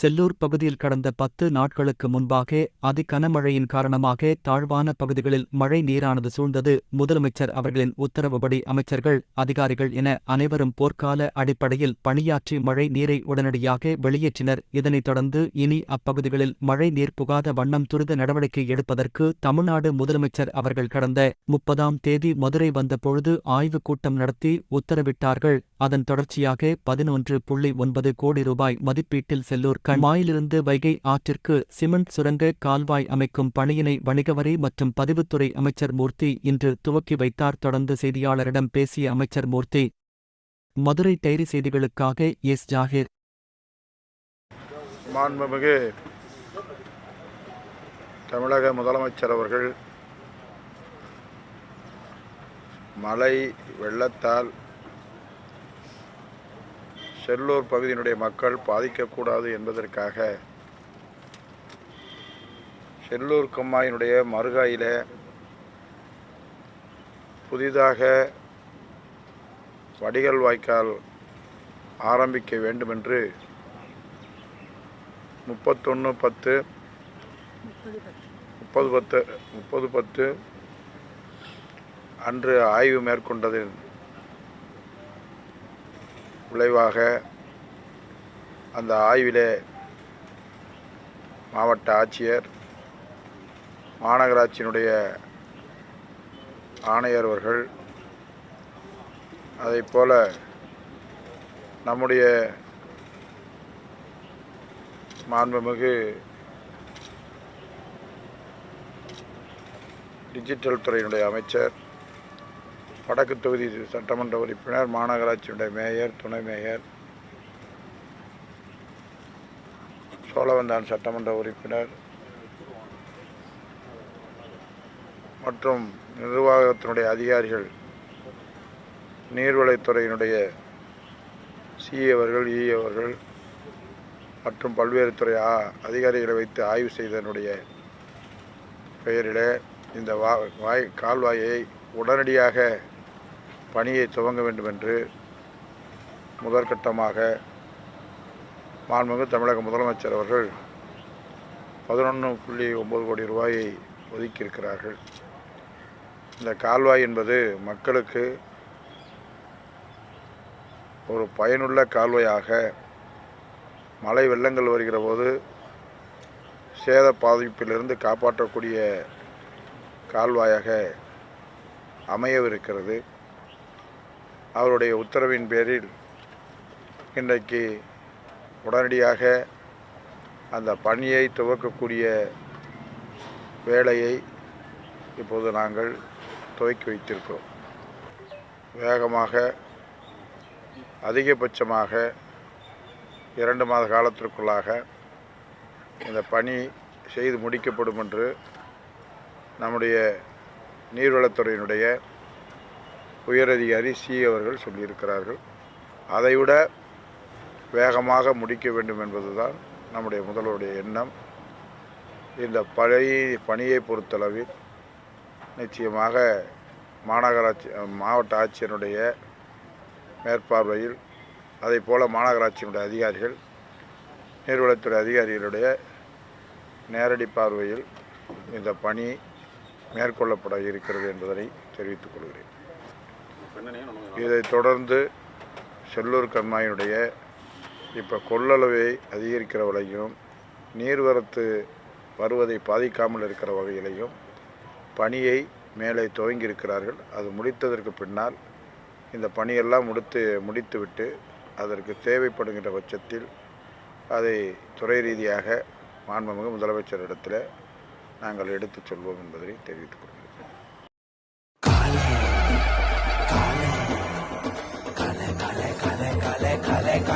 செல்லூர் பகுதியில் கடந்த பத்து நாட்களுக்கு முன்பாக அதி கனமழையின் காரணமாக தாழ்வான பகுதிகளில் மழை நீரானது சூழ்ந்தது. முதலமைச்சர் அவர்களின் உத்தரவுப்படி அமைச்சர்கள் அதிகாரிகள் என அனைவரும் போர்க்கால அடிப்படையில் பணியாற்றி மழை நீரை உடனடியாக வெளியேற்றினர். இதனைத் தொடர்ந்து இனி அப்பகுதிகளில் மழை நீர் புகாத வண்ணம் துரித நடவடிக்கை எடுப்பதற்கு தமிழ்நாடு முதலமைச்சர் அவர்கள் கடந்த முப்பதாம் தேதி மதுரை வந்தபொழுது ஆய்வுக் கூட்டம் நடத்தி உத்தரவிட்டார்கள். அதன் தொடர்ச்சியாக பதினொன்று புள்ளி ஒன்பது கோடி ரூபாய் மதிப்பீட்டில் செல்லூர் கண்மாயிலிருந்து வைகை ஆற்றிற்கு சிமெண்ட் சுரங்க கால்வாய் அமைக்கும் பணியினை வணிகவரி மற்றும் பதிவுத்துறை அமைச்சர் மூர்த்தி இன்று துவக்கி வைத்தார். தொடர்ந்து செய்தியாளரிடம் பேசிய அமைச்சர் மூர்த்தி மதுரை டைரி செய்திகளுக்காக எஸ். ஜாகிர். மாண்புமிகு தமிழக முதலமைச்சர் அவர்கள் மழை வெள்ளத்தால் செல்லூர் பகுதியினுடைய மக்கள் பாதிக்கக்கூடாது என்பதற்காக செல்லூர் கம்மாயினுடைய மறுகாயில புதிதாக வடிகல் வாய்க்கால் ஆரம்பிக்க வேண்டுமென்று முப்பத்தொன்று பத்து முப்பது பத்து முப்பது பத்து அன்று ஆய்வு மேற்கொண்டதின் விளைவாக அந்த ஆய்விலே மாவட்ட ஆட்சியர் மாநகராட்சியினுடைய ஆணையர் அவர்கள் அதைப் போல நம்முடைய மாண்புமிகு டிஜிட்டல் துறையினுடைய அமைச்சர் வடக்கு தொகுதி சட்டமன்ற உறுப்பினர் மாநகராட்சியுடைய மேயர் துணை மேயர் சோழவந்தான் சட்டமன்ற உறுப்பினர் மற்றும் நிர்வாகத்தினுடைய அதிகாரிகள் நீர்வளத்துறையினுடைய சிஏவர்கள் அவர்கள் இ அவர்கள் மற்றும் பல்வேறு துறை அதிகாரிகளை வைத்து ஆய்வு செய்ததனுடைய பெயரிலே இந்த வா வாய் கால்வாயை உடனடியாக பணியை துவங்க வேண்டும் என்று முதற்கட்டமாக மாண்புமிகு தமிழக முதலமைச்சர் அவர்கள் பதினொன்று புள்ளி ஒம்பது கோடி ரூபாயை ஒதுக்கியிருக்கிறார்கள். இந்த கால்வாய் என்பது மக்களுக்கு ஒரு பயனுள்ள கால்வாயாக மழை வெள்ளங்கள் வருகிற போது சேத பாதிப்பிலிருந்து காப்பாற்றக்கூடிய கால்வாயாக அமையவிருக்கிறது. அவருடைய உத்தரவின் பேரில் இன்றைக்கு உடனடியாக அந்த பணியை துவக்கக்கூடிய வேலையை இப்போது நாங்கள் துவக்கி வைத்திருக்கிறோம். வேகமாக அதிகபட்சமாக இரண்டு மாத காலத்திற்குள்ளாக இந்த பணி செய்து முடிக்கப்படும் என்று நம்முடைய நீர்வளத்துறையினுடைய உயரதிகாரி சி அவர்கள் சொல்லியிருக்கிறார்கள். அதைவிட வேகமாக முடிக்க வேண்டும் என்பதுதான் நம்முடைய முதல்வருடைய எண்ணம். இந்த பழைய பணியை பொறுத்தளவில் நிச்சயமாக மாநகராட்சி மாவட்ட ஆட்சியினுடைய மேற்பார்வையில் அதைப் போல மாநகராட்சியினுடைய அதிகாரிகள் நீர்வளத்துறை அதிகாரிகளுடைய நேரடி பார்வையில் இந்த பணி மேற்கொள்ளப்பட இருக்கிறது என்பதனை தெரிவித்துக் கொள்கிறேன். இதைத் தொடர்ந்து செல்லூர் கண்மாயினுடைய இப்போ கொள்ளளவை அதிகரிக்கிற வகையும் நீர்வரத்து வருவதை பாதிக்காமல் இருக்கிற வகையிலையும் பணியை மேலே துவங்கியிருக்கிறார்கள். அது முடித்ததற்கு பின்னால் இந்த பணியெல்லாம் முடித்து முடித்துவிட்டு அதற்கு தேவைப்படுகின்ற பட்சத்தில் அதை துறை ரீதியாக மாண்புமிகு முதலமைச்சரிடத்தில் நாங்கள் எடுத்துச் சொல்வோம் என்பதை தெரிவித்துக் கொள்கிறேன்.